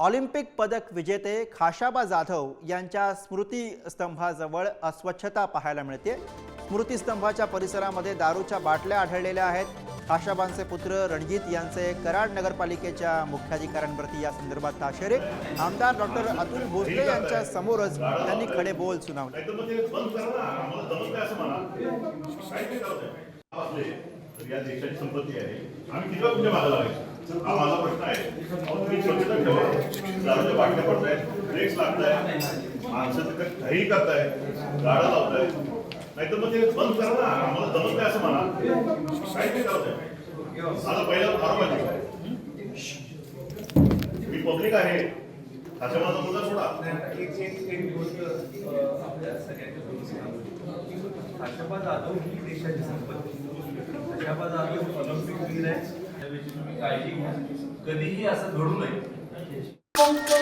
Olympic पदक विजेते खाशाबा जाधव यांच्या स्मृतीस्तंभाजवळ अस्वच्छता पाहायला मिळते. स्मृतीस्तंभाच्या परिसरामध्ये दारूच्या बाटल्या आढळलेल्या आहेत. खाशाबांचे पुत्र रणजित यांचे कराड नगरपालिकेच्या मुख्याधिकाऱ्यांवरती या संदर्भात ताशेरे. आमदार डॉक्टर अतुल भोसले यांच्या समोरच त्यांनी खडे बोल सुनावले या देशाची संपत्ती आहे. आम्ही किती माझा प्रश्न आहे. झाडाच्या तुम्ही स्वच्छता बाटल्या ब्रेक्स लागताय माणसं तिथे घाई करताय गाडा लावताय. नाही तर मग ते बंद करा ना आम्हाला जमत नाही असं म्हणा. काही ते करत माझा पहिला फार पाहिजे. मी पब्लिक आहे. अशा माझा मुद्दा सोडा. एक आपल्या जाधव ही देशाची संपत्ती जाधव ऑलिम्पिक वीर आहे त्याविषयी तुम्ही काळजी घ्या कधीही असं घडू नये. Thank you.